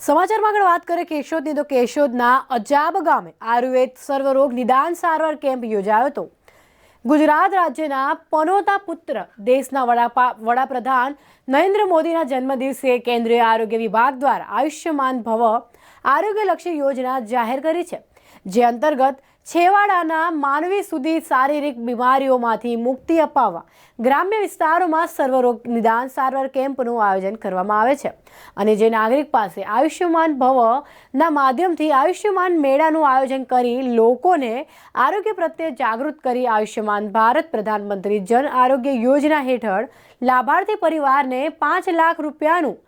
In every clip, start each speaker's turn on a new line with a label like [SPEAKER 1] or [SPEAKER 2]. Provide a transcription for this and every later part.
[SPEAKER 1] સમાચારમાં આગળ વાત કરીએ કેશોદની. તો કેશોદના અજાબ ગામે આયુર્વેદ સર્વરોગ નિદાન સારવાર કેમ્પ યોજાયો હતો. ગુજરાત રાજ્યના પનોતા પુત્ર દેશના વડાપા વડાપ્રધાન નરેન્દ્ર મોદીના જન્મદિવસે કેન્દ્રીય આરોગ્ય વિભાગ દ્વારા આયુષ્યમાન ભવ આરોગ્યલક્ષી યોજના જાહેર કરી છે. જે અંતર્ગત છેવાડાના માનવી સુધી શારીરિક બીમારીઓમાંથી મુક્તિ અપાવવા ગ્રામ્ય વિસ્તારોમાં સર્વરોગ નિદાન સારવાર કેમ્પનું આયોજન કરવામાં આવે છે અને જે નાગરિક પાસે આયુષ્યમાન ભવના માધ્યમથી આયુષ્યમાન મેળાનું આયોજન કરી લોકોને આરોગ્ય પ્રત્યે જાગૃત કરી આયુષ્યમાન ભારત પ્રધાનમંત્રી જન આરોગ્ય યોજના હેઠળ લાભાર્થી પરિવારને પાંચ લાખ રૂપિયાનું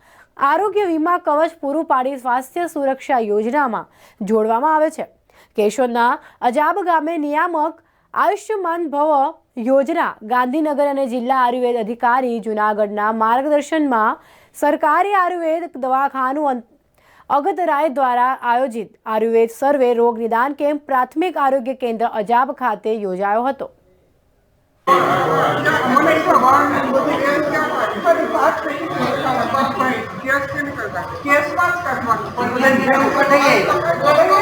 [SPEAKER 1] આરોગ્ય વીમા કવચ પૂરું પાડી સ્વાસ્થ્ય સુરક્ષા યોજનામાં જોડવામાં આવે છે. કેશોદના અજાબ ગામે નિયામક આયુષ્યમાન ભવ યોજના ગાંધીનગર અને જિલ્લા આયુર્વેદ અધિકારી જુનાગઢના માર્ગદર્શનમાં સરકારી આયુર્વેદ દવાખાનું અગતરાય દ્વારા આયોજિત આયુર્વેદ સર્વે રોગ નિદાન કેમ્પ પ્રાથમિક આરોગ્ય કેન્દ્ર અજાબ ખાતે યોજાયો હતો.
[SPEAKER 2] મને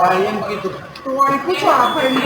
[SPEAKER 3] Orang lain
[SPEAKER 2] gitu. Tua itu apa ini?